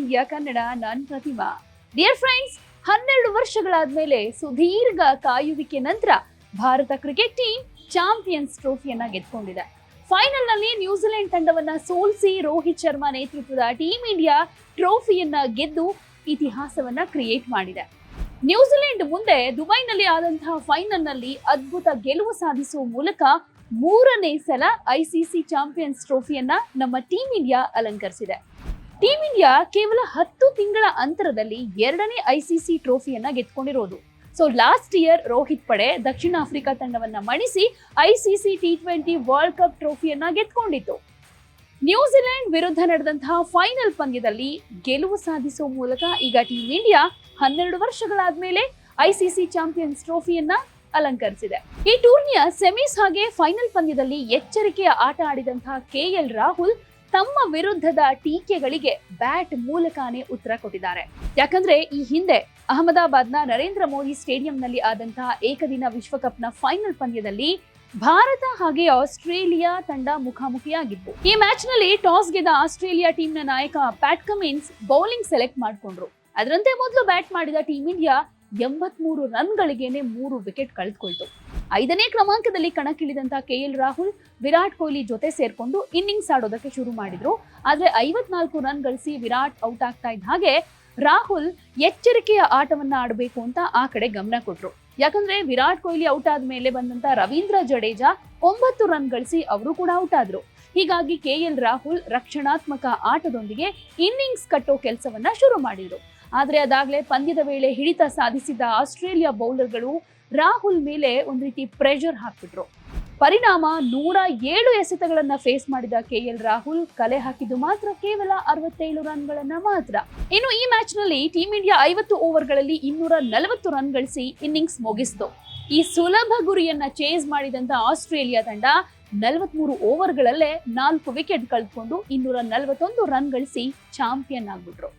India Kannada ನಾನ್ Pratima. Dear friends ಹನ್ನೆರಡು ವರ್ಷಗಳಾದ್ಮೇಲೆ ಸುದೀರ್ಘ ಕಾಯುವಿಕೆ ನಂತರ ಭಾರತ ಕ್ರಿಕೆಟ್ ಟೀಮ್ ಚಾಂಪಿಯನ್ಸ್ ಟ್ರೋಫಿಯನ್ನ ಗೆದ್ಕೊಂಡಿದೆ. ಫೈನಲ್ನಲ್ಲಿ ನ್ಯೂಜಿಲೆಂಡ್ ತಂಡವನ್ನ ಸೋಲಿಸಿ ರೋಹಿತ್ ಶರ್ಮಾ ನೇತೃತ್ವದ ಟೀಮ್ ಇಂಡಿಯಾ ಟ್ರೋಫಿಯನ್ನ ಗೆದ್ದು ಇತಿಹಾಸವನ್ನ ಕ್ರಿಯೇಟ್ ಮಾಡಿದೆ. ನ್ಯೂಜಿಲೆಂಡ್ ಮುಂದೆ ದುಬೈನಲ್ಲಿ ಆದಂತಹ ಫೈನಲ್ನಲ್ಲಿ ಅದ್ಭುತ ಗೆಲುವು ಸಾಧಿಸುವ ಮೂಲಕ ಮೂರನೇ ಸಲ ಐಸಿಸಿ ಚಾಂಪಿಯನ್ಸ್ ಟ್ರೋಫಿಯನ್ನ ನಮ್ಮ ಟೀಮ್ ಇಂಡಿಯಾ ಅಲಂಕರಿಸಿದೆ. ಟೀಮ್ ಇಂಡಿಯಾ ಕೇವಲ ಹತ್ತು ತಿಂಗಳ ಅಂತರದಲ್ಲಿ ಎರಡನೇ ಐಸಿಸಿ ಟ್ರೋಫಿಯನ್ನ ಗೆದ್ಕೊಂಡಿರೋದು. ಸೊ ಲಾಸ್ಟ್ ಇಯರ್ ರೋಹಿತ್ ಪಡೆ ದಕ್ಷಿಣ ಆಫ್ರಿಕಾ ತಂಡವನ್ನ ಮಣಿಸಿ ICC T twenty World Cup ಟ್ರೋಫಿಯನ್ನ ಗೆದ್ಕೊಂಡಿತ್ತು. ನ್ಯೂಜಿಲೆಂಡ್ ವಿರುದ್ಧ ನಡೆದಂತಹ ಫೈನಲ್ ಪಂದ್ಯದಲ್ಲಿ ಗೆಲುವು ಸಾಧಿಸುವ ಮೂಲಕ ಈಗ ಟೀಮ್ ಇಂಡಿಯಾ ಹನ್ನೆರಡು ವರ್ಷಗಳಾದ್ಮೇಲೆ ಐಸಿಸಿ ಚಾಂಪಿಯನ್ಸ್ ಟ್ರೋಫಿಯನ್ನ ಅಲಂಕರಿಸಿದೆ. ಈ ಟೂರ್ನಿಯ ಸೆಮೀಸ್ ಹಾಗೆ ಫೈನಲ್ ಪಂದ್ಯದಲ್ಲಿ ಎಚ್ಚರಿಕೆಯ ಆಟ ಆಡಿದಂತಹ ಕೆಎಲ್ ರಾಹುಲ್ ತಮ್ಮ ವಿರುದ್ಧದ ಟೀಕೆಗಳಿಗೆ ಬ್ಯಾಟ್ ಮೂಲಕನೇ ಉತ್ತರ ಕೊಟ್ಟಿದ್ದಾರೆ. ಯಾಕಂದ್ರೆ ಈ ಹಿಂದೆ ಅಹಮದಾಬಾದ್ನ ನರೇಂದ್ರ ಮೋದಿ ಸ್ಟೇಡಿಯಂನಲ್ಲಿ ಆದಂತಹ ಏಕದಿನ ವಿಶ್ವಕಪ್ನ ಫೈನಲ್ ಪಂದ್ಯದಲ್ಲಿ ಭಾರತ ಹಾಗೆ ಆಸ್ಟ್ರೇಲಿಯಾ ತಂಡ ಮುಖಾಮುಖಿಯಾಗಿತ್ತು. ಈ ಮ್ಯಾಚ್ನಲ್ಲಿ ಟಾಸ್ ಗೆದ್ದ ಆಸ್ಟ್ರೇಲಿಯಾ ಟೀಮ್ನ ನಾಯಕ ಪ್ಯಾಟ್ ಕಮಿನ್ಸ್ ಬೌಲಿಂಗ್ ಸೆಲೆಕ್ಟ್ ಮಾಡಿಕೊಂಡ್ರು. ಅದರಂತೆ ಮೊದಲು ಬ್ಯಾಟ್ ಮಾಡಿದ ಟೀಮ್ ಇಂಡಿಯಾ ಎಂಬತ್ಮೂರು ರನ್ಗಳಿಗೇನೆ ಮೂರು ವಿಕೆಟ್ ಕಳೆದುಕೊಳ್ತು. ಐದನೇ ಕ್ರಮಾಂಕದಲ್ಲಿ ಕಣಕ್ಕಿಳಿದಂತ ಕೆಎಲ್ ರಾಹುಲ್, ವಿರಾಟ್ ಕೊಹ್ಲಿ ಜೊತೆ ಸೇರ್ಕೊಂಡು ಇನ್ನಿಂಗ್ಸ್ ಆಡೋದಕ್ಕೆ ಶುರು ಮಾಡಿದ್ರು. ಆದ್ರೆ ಐವತ್ನಾಲ್ಕು ರನ್ ಗಳಿಸಿ ವಿರಾಟ್ ಔಟ್ ಆಗ್ತಾ ಇದ್ದ ಹಾಗೆ ರಾಹುಲ್ ಎಚ್ಚರಿಕೆಯ ಆಟವನ್ನ ಆಡಬೇಕು ಅಂತ ಆ ಕಡೆ ಗಮನ ಕೊಟ್ರು. ಯಾಕಂದ್ರೆ ವಿರಾಟ್ ಕೊಹ್ಲಿ ಔಟ್ ಆದ ಮೇಲೆ ಬಂದಂತ ರವೀಂದ್ರ ಜಡೇಜಾ ಒಂಬತ್ತು ರನ್ ಗಳಿಸಿ ಅವರು ಕೂಡ ಔಟ್ ಆದ್ರು. ಹೀಗಾಗಿ ಕೆ ಎಲ್ ರಾಹುಲ್ ರಕ್ಷಣಾತ್ಮಕ ಆಟದೊಂದಿಗೆ ಇನ್ನಿಂಗ್ಸ್ ಕಟ್ಟೋ ಕೆಲಸವನ್ನ ಶುರು ಮಾಡಿದ್ರು. ಆದರೆ ಅದಾಗಲೇ ಪಂದ್ಯದ ವೇಳೆ ಹಿಡಿತ ಸಾಧಿಸಿದ ಆಸ್ಟ್ರೇಲಿಯಾ ಬೌಲರ್ಗಳು ರಾಹುಲ್ ಮೇಲೆ ಒಂದು ರೀತಿ ಪ್ರೆಷರ್ ಹಾಕ್ಬಿಟ್ರು. ಪರಿಣಾಮ ನೂರ ಏಳು ಎಸೆತಗಳನ್ನ ಫೇಸ್ ಮಾಡಿದ ಕೆ ಎಲ್ ರಾಹುಲ್, ಕಲೆ ಹಾಕಿದ್ದು ಮಾತ್ರ ಕೇವಲ ಅರವತ್ತೇಳು ರನ್ಗಳನ್ನ ಮಾತ್ರ. ಇನ್ನು ಈ ಮ್ಯಾಚ್ನಲ್ಲಿ ಟೀಂ ಇಂಡಿಯಾ ಐವತ್ತು ಓವರ್ಗಳಲ್ಲಿ ಇನ್ನೂರ ನಲವತ್ತು ರನ್ ಗಳಿಸಿ ಇನ್ನಿಂಗ್ಸ್ ಮುಗಿಸಿತು. ಈ ಸುಲಭ ಗುರಿಯನ್ನ ಚೇಸ್ ಮಾಡಿದಂತ ಆಸ್ಟ್ರೇಲಿಯಾ ತಂಡ ನಲವತ್ಮೂರು ಓವರ್ಗಳಲ್ಲೇ ನಾಲ್ಕು ವಿಕೆಟ್ ಕಳೆದುಕೊಂಡು ಇನ್ನೂರ ನಲವತ್ತೊಂದು ರನ್ ಗಳಿಸಿ ಚಾಂಪಿಯನ್ ಆಗ್ಬಿಟ್ರು.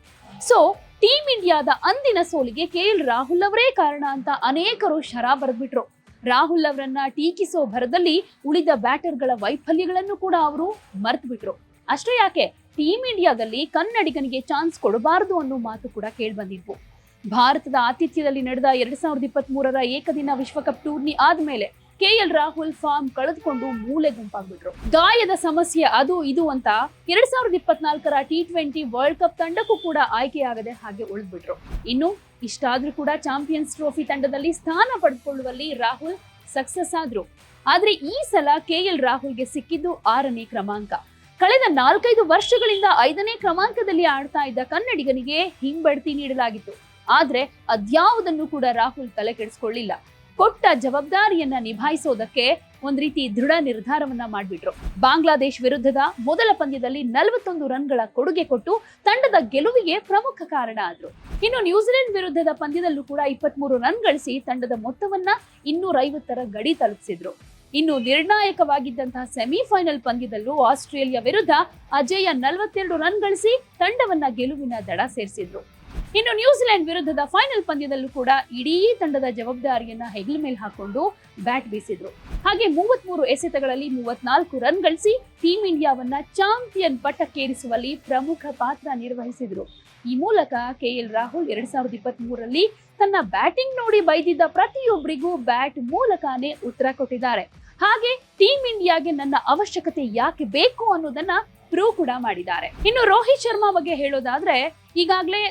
ಸೊ ಟೀಮ್ ಇಂಡಿಯಾದ ಅಂದಿನ ಸೋಲಿಗೆ ಕೆ ಎಲ್ ರಾಹುಲ್ ಅವರೇ ಕಾರಣ ಅಂತ ಅನೇಕರು ಶರ ಬರೆದ್ಬಿಟ್ರು. ರಾಹುಲ್ ಅವರನ್ನ ಟೀಕಿಸೋ ಭರದಲ್ಲಿ ಉಳಿದ ಬ್ಯಾಟರ್ಗಳ ವೈಫಲ್ಯಗಳನ್ನು ಕೂಡ ಅವರು ಮರೆತುಬಿಟ್ರು. ಅಷ್ಟೇ ಯಾಕೆ ಟೀಮ್ ಇಂಡಿಯಾದಲ್ಲಿ ಕನ್ನಡಿಗನಿಗೆ ಚಾನ್ಸ್ ಕೊಡಬಾರದು ಅನ್ನೋ ಮಾತು ಕೂಡ ಕೇಳಿಬಂದಿದ್ವು. ಭಾರತದ ಆತಿಥ್ಯದಲ್ಲಿ ನಡೆದ ಎರಡ್ ಸಾವಿರದ ಇಪ್ಪತ್ತ್ ಮೂರರ ಏಕದಿನ ವಿಶ್ವಕಪ್ ಟೂರ್ನಿ ಆದ್ಮೇಲೆ ಕೆಎಲ್ ರಾಹುಲ್ ಫಾರ್ಮ್ ಕಳೆದುಕೊಂಡು ಮೂಲೆ ಗುಂಪಾಗ್ಬಿಟ್ರು. ಗಾಯದ ಸಮಸ್ಯೆ ಅದು ಇದು ಅಂತ ಎರಡ್ ಸಾವಿರದ ಇಪ್ಪತ್ನಾಲ್ಕರ ಟಿ ಟ್ವೆಂಟಿ ವರ್ಲ್ಡ್ ಕಪ್ ತಂಡಕ್ಕೂ ಕೂಡ ಆಯ್ಕೆಯಾಗದೆ ಹಾಗೆ ಉಳಿದ್ಬಿಟ್ರು. ಇನ್ನು ಇಷ್ಟಾದ್ರೂ ಕೂಡ ಚಾಂಪಿಯನ್ಸ್ ಟ್ರೋಫಿ ತಂಡದಲ್ಲಿ ಸ್ಥಾನ ಪಡೆದುಕೊಳ್ಳುವಲ್ಲಿ ರಾಹುಲ್ ಸಕ್ಸಸ್ ಆದ್ರು. ಆದ್ರೆ ಈ ಸಲ ಕೆಎಲ್ ರಾಹುಲ್ಗೆ ಸಿಕ್ಕಿದ್ದು ಆರನೇ ಕ್ರಮಾಂಕ. ಕಳೆದ ನಾಲ್ಕೈದು ವರ್ಷಗಳಿಂದ ಐದನೇ ಕ್ರಮಾಂಕದಲ್ಲಿ ಆಡ್ತಾ ಇದ್ದ ಕನ್ನಡಿಗನಿಗೆ ಹಿಂಬಡ್ತಿ ನೀಡಲಾಗಿತ್ತು. ಆದ್ರೆ ಅದ್ಯಾವುದನ್ನು ಕೂಡ ರಾಹುಲ್ ತಲೆ ಕೆಡಿಸ್ಕೊಳ್ಳಿಲ್ಲ ಕೊಟ್ಟ ಜವಾಬ್ದಾರಿಯನ್ನ ನಿಭಾಯಿಸೋದಕ್ಕೆ ಒಂದ್ ರೀತಿ ದೃಢ ನಿರ್ಧಾರವನ್ನ ಮಾಡಿಬಿಟ್ರು. ಬಾಂಗ್ಲಾದೇಶ್ ವಿರುದ್ಧದ ಮೊದಲ ಪಂದ್ಯದಲ್ಲಿ ನಲವತ್ತೊಂದು ರನ್ಗಳ ಕೊಡುಗೆ ಕೊಟ್ಟು ತಂಡದ ಗೆಲುವಿಗೆ ಪ್ರಮುಖ ಕಾರಣ ಆದ್ರು. ಇನ್ನು ನ್ಯೂಜಿಲೆಂಡ್ ವಿರುದ್ಧದ ಪಂದ್ಯದಲ್ಲೂ ಕೂಡ ಇಪ್ಪತ್ಮೂರು ರನ್ ಗಳಿಸಿ ತಂಡದ ಮೊತ್ತವನ್ನ ಇನ್ನೂರ ಐವತ್ತರ ಗಡಿ ತಲುಪಿಸಿದ್ರು. ಇನ್ನು ನಿರ್ಣಾಯಕವಾಗಿದ್ದಂತಹ ಸೆಮಿಫೈನಲ್ ಪಂದ್ಯದಲ್ಲೂ ಆಸ್ಟ್ರೇಲಿಯಾ ವಿರುದ್ಧ ಅಜಯ ನಲವತ್ತೆರಡು ರನ್ ಗಳಿಸಿ ತಂಡವನ್ನ ಗೆಲುವಿನ ದಡ ಸೇರಿಸಿದ್ರು. ಇನ್ನು ನ್ಯೂಜಿಲೆಂಡ್ ವಿರುದ್ಧದ ಫೈನಲ್ ಪಂದ್ಯದಲ್ಲೂ ಕೂಡ ಇಡೀ ತಂಡದ ಜವಾಬ್ದಾರಿಯನ್ನ ಹೆಗಲ ಮೇಲೆ ಹಾಕೊಂಡು ಬ್ಯಾಟ್ ಬೀಸಿದ್ರು. ಹಾಗೆ ಮೂವತ್ಮೂರು ಎಸೆತಗಳಲ್ಲಿ ಮೂವತ್ನಾಲ್ಕು ರನ್ ಗಳಿಸಿ ಟೀಂ ಇಂಡಿಯಾವನ್ನ ಚಾಂಪಿಯನ್ ಪಟ್ಟಕ್ಕೇರಿಸುವಲ್ಲಿ ಪ್ರಮುಖ ಪಾತ್ರ ನಿರ್ವಹಿಸಿದ್ರು. ಈ ಮೂಲಕ ಕೆಎಲ್ ರಾಹುಲ್ ಎರಡ್ ಸಾವಿರದ ಇಪ್ಪತ್ತ್ ಮೂರರಲ್ಲಿ ತನ್ನ ಬ್ಯಾಟಿಂಗ್ ನೋಡಿ ಬೈದಿದ್ದ ಪ್ರತಿಯೊಬ್ಬರಿಗೂ ಬ್ಯಾಟ್ ಮೂಲಕನೇ ಉತ್ತರ ಕೊಟ್ಟಿದ್ದಾರೆ. ಹಾಗೆ ಟೀಂ ಇಂಡಿಯಾಗೆ ನನ್ನ ಅವಶ್ಯಕತೆ ಯಾಕೆ ಬೇಕು ಅನ್ನೋದನ್ನ ಪ್ರೂವ್ ಕೂಡ ಮಾಡಿದ್ದಾರೆ. ಇನ್ನು ರೋಹಿತ್ ಶರ್ಮಾ ಬಗ್ಗೆ ಹೇಳೋದಾದ್ರೆ ಈಗಾಗಲೇ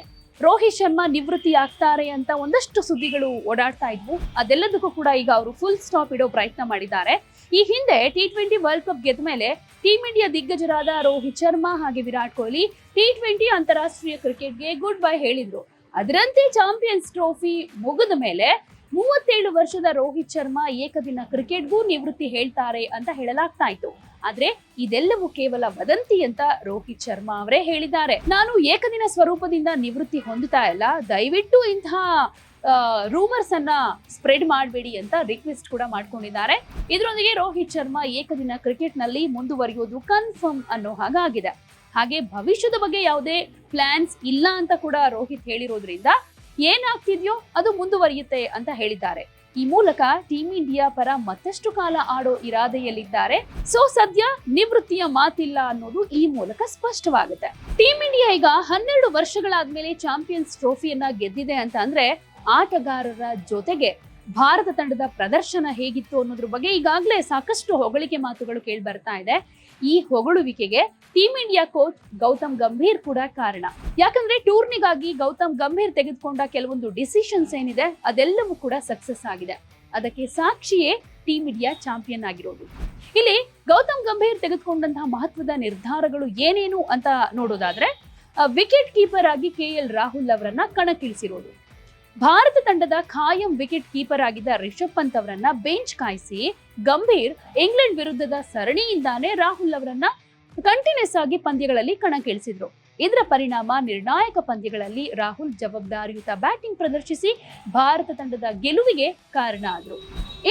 ರೋಹಿತ್ ಶರ್ಮಾ ನಿವೃತ್ತಿ ಆಗ್ತಾರೆ ಅಂತ ಒಂದಷ್ಟು ಸುದ್ದಿಗಳು ಓಡಾಡ್ತಾ ಇದ್ವು. ಅದೆಲ್ಲದಕ್ಕೂ ಕೂಡ ಈಗ ಅವರು ಫುಲ್ ಸ್ಟಾಪ್ ಇಡೋ ಪ್ರಯತ್ನ ಮಾಡಿದ್ದಾರೆ. ಈ ಹಿಂದೆ ಟಿ ಟ್ವೆಂಟಿ ವರ್ಲ್ಡ್ ಕಪ್ ಗೆದ್ದ ಮೇಲೆ ಟೀಮ್ ಇಂಡಿಯಾ ದಿಗ್ಗಜರಾದ ರೋಹಿತ್ ಶರ್ಮಾ ಹಾಗೆ ವಿರಾಟ್ ಕೊಹ್ಲಿ ಟಿ ಟ್ವೆಂಟಿ ಅಂತಾರಾಷ್ಟ್ರೀಯ ಕ್ರಿಕೆಟ್ಗೆ ಗುಡ್ ಬೈ ಹೇಳಿದ್ರು. ಅದರಂತೆ ಚಾಂಪಿಯನ್ಸ್ ಟ್ರೋಫಿ ಮುಗಿದ ಮೇಲೆ ಮೂವತ್ತೇಳು ವರ್ಷದ ರೋಹಿತ್ ಶರ್ಮಾ ಏಕದಿನ ಕ್ರಿಕೆಟ್ಗೂ ನಿವೃತ್ತಿ ಹೇಳ್ತಾರೆ ಅಂತ ಹೇಳಲಾಗ್ತಾ ಇತ್ತು. ಆದ್ರೆ ಇದೆಲ್ಲವೂ ಕೇವಲ ವದಂತಿ ಅಂತ ರೋಹಿತ್ ಶರ್ಮಾ ಅವರೇ ಹೇಳಿದ್ದಾರೆ. ನಾನು ಏಕದಿನ ಸ್ವರೂಪದಿಂದ ನಿವೃತ್ತಿ ಹೊಂದುತ್ತಾ ಇಲ್ಲ. ದಯವಿಟ್ಟು ಇಂತಹ ರೂಮರ್ಸ್ ಅನ್ನ ಸ್ಪ್ರೆಡ್ ಮಾಡಬೇಡಿ ಅಂತ ರಿಕ್ವೆಸ್ಟ್ ಕೂಡ ಮಾಡ್ಕೊಂಡಿದ್ದಾರೆ. ಇದರೊಂದಿಗೆ ರೋಹಿತ್ ಶರ್ಮಾ ಏಕದಿನ ಕ್ರಿಕೆಟ್ನಲ್ಲಿ ಮುಂದುವರಿಯೋದು ಕನ್ಫರ್ಮ್ ಅನ್ನೋ ಹಾಗಾಗಿದೆ. ಹಾಗೆ ಭವಿಷ್ಯದ ಬಗ್ಗೆ ಯಾವುದೇ ಪ್ಲಾನ್ಸ್ ಇಲ್ಲ ಅಂತ ಕೂಡ ರೋಹಿತ್ ಹೇಳಿರೋದ್ರಿಂದ ಏನಾಗ್ತಿದ್ಯೋ ಅದು ಮುಂದುವರಿಯುತ್ತೆ ಅಂತ ಹೇಳಿದ್ದಾರೆ. ಈ ಮೂಲಕ ಟೀಂ ಇಂಡಿಯಾ ಪರ ಮತ್ತಷ್ಟು ಕಾಲ ಆಡೋ ಇರಾದೆಯಲ್ಲಿದ್ದಾರೆ. ಸೊ ಸದ್ಯ ನಿವೃತ್ತಿಯ ಮಾತಿಲ್ಲ ಅನ್ನೋದು ಈ ಮೂಲಕ ಸ್ಪಷ್ಟವಾಗುತ್ತೆ. ಟೀಂ ಇಂಡಿಯಾ ಈಗ ಹನ್ನೆರಡು ವರ್ಷಗಳಾದ್ಮೇಲೆ ಚಾಂಪಿಯನ್ಸ್ ಟ್ರೋಫಿಯನ್ನ ಗೆದ್ದಿದೆ ಅಂತ ಅಂದ್ರೆ ಆಟಗಾರರ ಜೊತೆಗೆ ಭಾರತ ತಂಡದ ಪ್ರದರ್ಶನ ಹೇಗಿತ್ತು ಅನ್ನೋದ್ರ ಬಗ್ಗೆ ಈಗಾಗಲೇ ಸಾಕಷ್ಟು ಹೊಗಳಿಕೆ ಮಾತುಗಳು ಕೇಳಿ ಬರ್ತಾ ಇದೆ. ಈ ಹೊಗಳುವಿಕೆಗೆ team India coach Gautam Gambhir ಕೂಡ ಕಾರಣ. ಯಾಕಂದ್ರೆ ಟೂರ್ನಿಗಾಗಿ ಗೌತಮ್ ಗಂಭೀರ್ ತೆಗೆದುಕೊಂಡ ಕೆಲವೊಂದು ಡಿಸಿಷನ್ಸ್ ಏನಿದೆ, ಅದೆಲ್ಲವೂ ಕೂಡ ಸಕ್ಸಸ್ ಆಗಿದೆ. ಅದಕ್ಕೆ ಸಾಕ್ಷಿಯೇ ಟೀಮ್ ಇಂಡಿಯಾ ಚಾಂಪಿಯನ್ ಆಗಿರೋದು. ಇಲ್ಲಿ ಗೌತಮ್ ಗಂಭೀರ್ ತೆಗೆದುಕೊಂಡಂತಹ ಮಹತ್ವದ ನಿರ್ಧಾರಗಳು ಏನೇನು ಅಂತ ನೋಡೋದಾದ್ರೆ ವಿಕೆಟ್ ಕೀಪರ್ ಆಗಿ ಕೆ ಎಲ್ ರಾಹುಲ್ ಅವರನ್ನ ಕಣಕ್ಕಿಳಿಸಿರೋದು. ಭಾರತ ತಂಡದ ಖಾಯಂ ವಿಕೆಟ್ ಕೀಪರ್ ಆಗಿದ್ದ ರಿಷಬ್ ಪಂತ್ ಅವರನ್ನ ಬೆಂಚ್ ಕಾಯಿಸಿ ಗಂಭೀರ್ ಇಂಗ್ಲೆಂಡ್ ವಿರುದ್ಧದ ಸರಣಿಯಿಂದಾನೇ ರಾಹುಲ್ ಅವರನ್ನ ಕಂಟಿನ್ಯೂಸ್ ಆಗಿ ಪಂದ್ಯಗಳಲ್ಲಿ ಕಣಕ್ಕಿಳಿಸಿದ್ರು. ಇದರ ಪರಿಣಾಮ ನಿರ್ಣಾಯಕ ಪಂದ್ಯಗಳಲ್ಲಿ ರಾಹುಲ್ ಜವಾಬ್ದಾರಿಯುತ ಬ್ಯಾಟಿಂಗ್ ಪ್ರದರ್ಶಿಸಿ ಭಾರತ ತಂಡದ ಗೆಲುವಿಗೆ ಕಾರಣ ಆದ್ರು.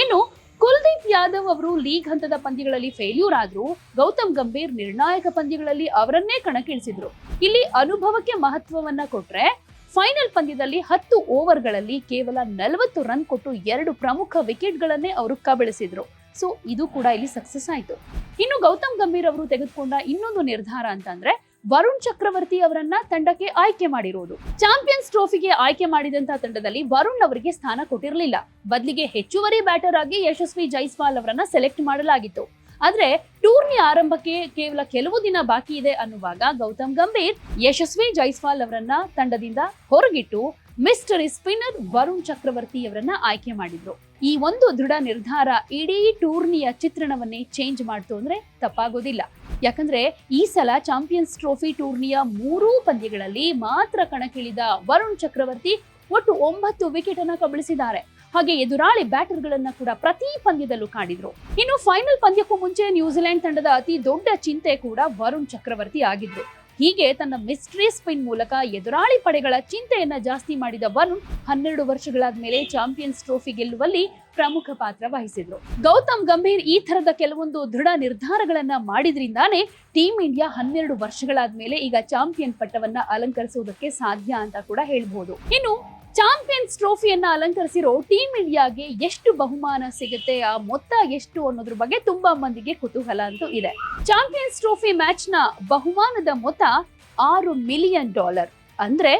ಇನ್ನು ಕುಲ್ದೀಪ್ ಯಾದವ್ ಅವರು ಲೀಗ್ ಹಂತದ ಪಂದ್ಯಗಳಲ್ಲಿ ಫೇಲ್ಯೂರ್ ಆದ್ರು ಗೌತಮ್ ಗಂಭೀರ್ ನಿರ್ಣಾಯಕ ಪಂದ್ಯಗಳಲ್ಲಿ ಅವರನ್ನೇ ಕಣಕ್ಕಿಳಿಸಿದ್ರು. ಇಲ್ಲಿ ಅನುಭವಕ್ಕೆ ಮಹತ್ವವನ್ನ ಕೊಟ್ರೆ ಫೈನಲ್ ಪಂದ್ಯದಲ್ಲಿ ಹತ್ತು ಓವರ್ಗಳಲ್ಲಿ ಕೇವಲ ನಲವತ್ತು ರನ್ ಕೊಟ್ಟು ಎರಡು ಪ್ರಮುಖ ವಿಕೆಟ್ಗಳನ್ನೇ ಅವರು ಕಬಳಿಸಿದ್ರು. ಸೊ ಇದು ಕೂಡ ಇಲ್ಲಿ ಸಕ್ಸಸ್ ಆಯ್ತು. ಇನ್ನು ಗೌತಮ್ ಗಂಭೀರ್ ಅವರು ತೆಗೆದುಕೊಂಡ ಇನ್ನೊಂದು ನಿರ್ಧಾರ ಅಂತಂದ್ರೆ, ವರುಣ್ ಚಕ್ರವರ್ತಿ ಅವರನ್ನ ತಂಡಕ್ಕೆ ಆಯ್ಕೆ ಮಾಡಿರೋದು. ಚಾಂಪಿಯನ್ಸ್ ಟ್ರೋಫಿಗೆ ಆಯ್ಕೆ ಮಾಡಿದಂತಹ ತಂಡದಲ್ಲಿ ವರುಣ್ ಅವರಿಗೆ ಸ್ಥಾನ ಕೊಟ್ಟಿರಲಿಲ್ಲ. ಬದಲಿಗೆ ಹೆಚ್ಚುವರಿ ಬ್ಯಾಟರ್ ಆಗಿ ಯಶಸ್ವಿ ಜೈಸ್ವಾಲ್ ಅವರನ್ನ ಸೆಲೆಕ್ಟ್ ಮಾಡಲಾಗಿತ್ತು. ಆದ್ರೆ, ಟೂರ್ನಿ ಆರಂಭಕ್ಕೆ ಕೇವಲ ಕೆಲವು ದಿನ ಬಾಕಿ ಇದೆ ಅನ್ನುವಾಗ ಗೌತಮ್ ಗಂಭೀರ್ ಯಶಸ್ವಿ ಜೈಸ್ವಾಲ್ ಅವರನ್ನ ತಂಡದಿಂದ ಹೊರಗಿಟ್ಟು ಮಿಸ್ಟರಿ ಸ್ಪಿನ್ನರ್ ವರುಣ್ ಚಕ್ರವರ್ತಿ ಅವರನ್ನ ಆಯ್ಕೆ ಮಾಡಿದ್ರು. ಈ ಒಂದು ದೃಢ ನಿರ್ಧಾರ ಇಡೀ ಟೂರ್ನಿಯ ಚಿತ್ರಣವನ್ನೇ ಚೇಂಜ್ ಮಾಡ್ತು ಅಂದ್ರೆ ತಪ್ಪಾಗೋದಿಲ್ಲ. ಯಾಕಂದ್ರೆ ಈ ಸಲ ಚಾಂಪಿಯನ್ಸ್ ಟ್ರೋಫಿ ಟೂರ್ನಿಯ ಮೂರೂ ಪಂದ್ಯಗಳಲ್ಲಿ ಮಾತ್ರ ಕಣಕ್ಕಿಳಿದ ವರುಣ್ ಚಕ್ರವರ್ತಿ ಒಟ್ಟು ಒಂಬತ್ತು ವಿಕೆಟ್ ಅನ್ನ ಕಬಳಿಸಿದ್ದಾರೆ. ಹಾಗೆ ಎದುರಾಳಿ ಬ್ಯಾಟರ್ಗಳನ್ನ ಕೂಡ ಪ್ರತಿ ಪಂದ್ಯದಲ್ಲೂ ಕಾಡಿದ್ರು. ಇನ್ನು ಫೈನಲ್ ಪಂದ್ಯಕ್ಕೂ ಮುಂಚೆ ನ್ಯೂಜಿಲೆಂಡ್ ತಂಡದ ಅತಿ ದೊಡ್ಡ ಚಿಂತೆ ಕೂಡ ವರುಣ್ ಚಕ್ರವರ್ತಿ ಆಗಿದ್ರು. ಹೀಗೆ ತನ್ನ ಮಿಸ್ಟ್ರಿ ಸ್ಪಿನ್ ಮೂಲಕ ಎದುರಾಳಿ ಪಡೆಗಳ ಚಿಂತೆಯನ್ನ ಜಾಸ್ತಿ ಮಾಡಿದ ವರುಣ್ ಹನ್ನೆರಡು ವರ್ಷಗಳಾದ ಮೇಲೆ ಚಾಂಪಿಯನ್ಸ್ ಟ್ರೋಫಿ ಗೆಲ್ಲುವಲ್ಲಿ ಪ್ರಮುಖ ಪಾತ್ರ ವಹಿಸಿದ್ರು. ಗೌತಮ್ ಗಂಭೀರ್ ಈ ತರದ ಕೆಲವೊಂದು ದೃಢ ನಿರ್ಧಾರಗಳನ್ನ ಮಾಡಿದ್ರಿಂದಾನೇ ಟೀಂ ಇಂಡಿಯಾ ಹನ್ನೆರಡು ವರ್ಷಗಳಾದ್ಮೇಲೆ ಈಗ ಚಾಂಪಿಯನ್ ಪಟ್ಟವನ್ನ ಅಲಂಕರಿಸುವುದಕ್ಕೆ ಸಾಧ್ಯ ಅಂತ ಕೂಡ ಹೇಳಬಹುದು ಇನ್ನು ಚಾಂಪಿಯನ್ಸ್ ಟ್ರೋಫಿಯನ್ನ ಅಲಂಕರಿಸಿರೋ ಟೀಮ್ ಇಂಡಿಯಾಗೆ ಎಷ್ಟು ಬಹುಮಾನ ಸಿಗುತ್ತೆ, ಆ ಮೊತ್ತ ಎಷ್ಟು ಅನ್ನೋದ್ರ ಬಗ್ಗೆ ತುಂಬಾ ಮಂದಿಗೆ ಕುತೂಹಲ ಅಂತೂ ಇದೆ. ಚಾಂಪಿಯನ್ಸ್ ಟ್ರೋಫಿ ಮ್ಯಾಚ್ನ ಬಹುಮಾನದ ಮೊತ್ತ ಆರು ಮಿಲಿಯನ್ ಡಾಲರ್, ಅಂದ್ರೆ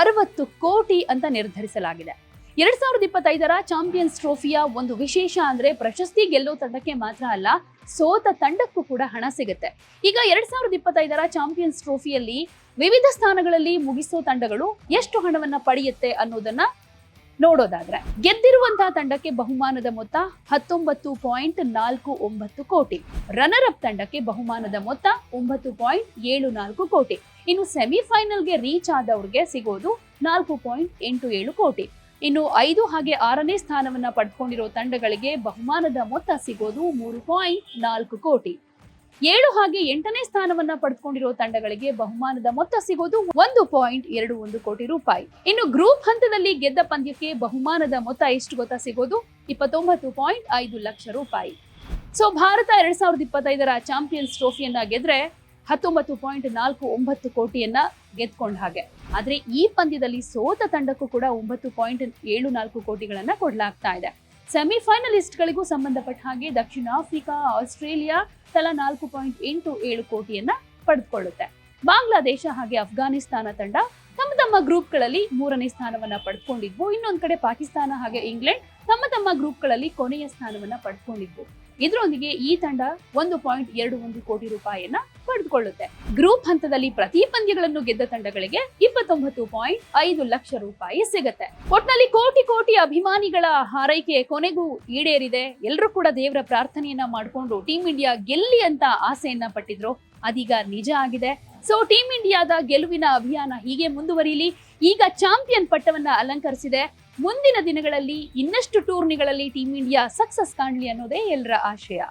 ಅರವತ್ತು ಕೋಟಿ ಅಂತ ನಿರ್ಧರಿಸಲಾಗಿದೆ. ಎರಡ್ ಸಾವಿರದ ಇಪ್ಪತ್ತೈದರ ಚಾಂಪಿಯನ್ಸ್ ಟ್ರೋಫಿಯ ಒಂದು ವಿಶೇಷ ಅಂದ್ರೆ ಪ್ರಶಸ್ತಿ ಗೆಲ್ಲೋ ತಂಡಕ್ಕೆ ಮಾತ್ರ ಅಲ್ಲ, ಸೋತ ತಂಡಕ್ಕೂ ಕೂಡ ಹಣ ಸಿಗುತ್ತೆ. ಈಗ ಎರಡ್ ಸಾವಿರದ ಇಪ್ಪತ್ತೈದರ ಚಾಂಪಿಯನ್ಸ್ ಟ್ರೋಫಿಯಲ್ಲಿ ವಿವಿಧ ಸ್ಥಾನಗಳಲ್ಲಿ ಮುಗಿಸೋ ತಂಡಗಳು ಎಷ್ಟು ಹಣವನ್ನ ಪಡೆಯುತ್ತೆ ಅನ್ನೋದನ್ನ ನೋಡೋದಾದ್ರೆ, ಗೆದ್ದಿರುವಂತಹ ತಂಡಕ್ಕೆ ಬಹುಮಾನದ ಮೊತ್ತ ಹತ್ತೊಂಬತ್ತು ಪಾಯಿಂಟ್ ನಾಲ್ಕು ಒಂಬತ್ತು ಕೋಟಿ. ರನ್ನರ್ ಅಪ್ ತಂಡಕ್ಕೆ ಬಹುಮಾನದ ಮೊತ್ತ ಒಂಬತ್ತು ಪಾಯಿಂಟ್ ಏಳು ನಾಲ್ಕು ಕೋಟಿ. ಇನ್ನು ಸೆಮಿಫೈನಲ್ಗೆ ರೀಚ್ ಆದವ್ರಿಗೆ ಸಿಗೋದು ನಾಲ್ಕು ಪಾಯಿಂಟ್ ಎಂಟು ಏಳು ಕೋಟಿ. ಇನ್ನು ಐದು ಹಾಗೆ ಆರನೇ ಸ್ಥಾನವನ್ನ ಪಡ್ಕೊಂಡಿರೋ ತಂಡಗಳಿಗೆ ಬಹುಮಾನದ ಮೊತ್ತ ಸಿಗೋದು ಮೂರು ಪಾಯಿಂಟ್ ನಾಲ್ಕು ಕೋಟಿ. ಏಳು ಹಾಗೆ ಎಂಟನೇ ಸ್ಥಾನವನ್ನ ಪಡೆದುಕೊಂಡಿರೋ ತಂಡಗಳಿಗೆ ಬಹುಮಾನದ ಮೊತ್ತ ಸಿಗೋದು ಒಂದು ಪಾಯಿಂಟ್ ಎರಡು ಒಂದು ಕೋಟಿ ರೂಪಾಯಿ. ಇನ್ನು ಗ್ರೂಪ್ ಹಂತದಲ್ಲಿ ಗೆದ್ದ ಪಂದ್ಯಕ್ಕೆ ಬಹುಮಾನದ ಮೊತ್ತ ಎಷ್ಟು ಗೊತ್ತ ಸಿಗೋದು? ಇಪ್ಪತ್ತೊಂಬತ್ತು ಪಾಯಿಂಟ್ ಐದು ಲಕ್ಷ ರೂಪಾಯಿ. ಸೊ ಭಾರತ ಎರಡ್ ಸಾವಿರದ ಇಪ್ಪತ್ತೈದರ ಚಾಂಪಿಯನ್ಸ್ ಟ್ರೋಫಿಯನ್ನ ಗೆದ್ರೆ ಹತ್ತೊಂಬತ್ತು ಪಾಯಿಂಟ್ ನಾಲ್ಕು ಒಂಬತ್ತು ಕೋಟಿಯನ್ನ ಗೆದ್ಕೊಂಡ ಹಾಗೆ. ಆದ್ರೆ ಈ ಪಂದ್ಯದಲ್ಲಿ ಸೋತ ತಂಡಕ್ಕೂ ಕೂಡ ಒಂಬತ್ತು ಪಾಯಿಂಟ್ ಏಳು ನಾಲ್ಕು ಕೋಟಿಗಳನ್ನ ಕೊಡಲಾಗ್ತಾ ಇದೆ. ಸೆಮಿಫೈನಲಿಸ್ಟ್ಗಳಿಗೂ ಸಂಬಂಧಪಟ್ಟ ಹಾಗೆ ದಕ್ಷಿಣ ಆಫ್ರಿಕಾ, ಆಸ್ಟ್ರೇಲಿಯಾ ತಲಾ ನಾಲ್ಕು ಪಾಯಿಂಟ್ ಎಂಟು ಏಳು ಕೋಟಿಯನ್ನ ಪಡೆದುಕೊಳ್ಳುತ್ತೆ ಬಾಂಗ್ಲಾದೇಶ ಹಾಗೆ ಅಫ್ಘಾನಿಸ್ತಾನ ತಂಡ ತಮ್ಮ ತಮ್ಮ ಗ್ರೂಪ್ಗಳಲ್ಲಿ ಮೂರನೇ ಸ್ಥಾನವನ್ನ ಪಡ್ಕೊಂಡಿದ್ವು. ಇನ್ನೊಂದ್ ಕಡೆ ಪಾಕಿಸ್ತಾನ ಹಾಗೆ ಇಂಗ್ಲೆಂಡ್ ತಮ್ಮ ತಮ್ಮ ಗ್ರೂಪ್ಗಳಲ್ಲಿ ಕೊನೆಯ ಸ್ಥಾನವನ್ನ ಪಡ್ಕೊಂಡಿದ್ವು. ಇದರೊಂದಿಗೆ ಈ ತಂಡ ಒಂದು ಪಾಯಿಂಟ್ ಎರಡು ಒಂದು ಕೋಟಿ ರೂಪಾಯಿಯನ್ನ ಪಡೆದುಕೊಳ್ಳುತ್ತೆ. ಗ್ರೂಪ್ ಹಂತದಲ್ಲಿ ಪ್ರತಿ ಪಂದ್ಯಗಳನ್ನು ಗೆದ್ದ ತಂಡಗಳಿಗೆ ಇಪ್ಪತ್ತೊಂಬತ್ತು ಪಾಯಿಂಟ್ ಐದು ಲಕ್ಷ ರೂಪಾಯಿ ಸಿಗುತ್ತೆ. ಒಟ್ನಲ್ಲಿ ಕೋಟಿ ಕೋಟಿ ಅಭಿಮಾನಿಗಳ ಹಾರೈಕೆ ಕೊನೆಗೂ ಈಡೇರಿದೆ. ಎಲ್ಲರೂ ಕೂಡ ದೇವರ ಪ್ರಾರ್ಥನೆಯನ್ನ ಮಾಡಿಕೊಂಡು ಟೀಂ ಇಂಡಿಯಾ ಗೆಲ್ಲಿ ಅಂತ ಆಸೆಯನ್ನ ಪಟ್ಟಿದ್ರು. ಅದೀಗ ನಿಜ ಆಗಿದೆ. ಸೊ ಟೀಂ ಇಂಡಿಯಾದ ಗೆಲುವಿನ ಅಭಿಯಾನ ಹೀಗೆ ಮುಂದುವರಿಯಲಿ ಈಗ ಚಾಂಪಿಯನ್ ಪಟ್ಟವನ್ನ ಅಲಂಕರಿಸಿದೆ. ಮುಂದಿನ ದಿನಗಳಲ್ಲಿ ಇನ್ನಷ್ಟು ಟೂರ್ನಿಗಳಲ್ಲಿ ಟೀಂ ಇಂಡಿಯಾ ಸಕ್ಸಸ್ ಕಾಣಲಿ ಅನ್ನೋದೇ ಎಲ್ಲರ ಆಶಯ.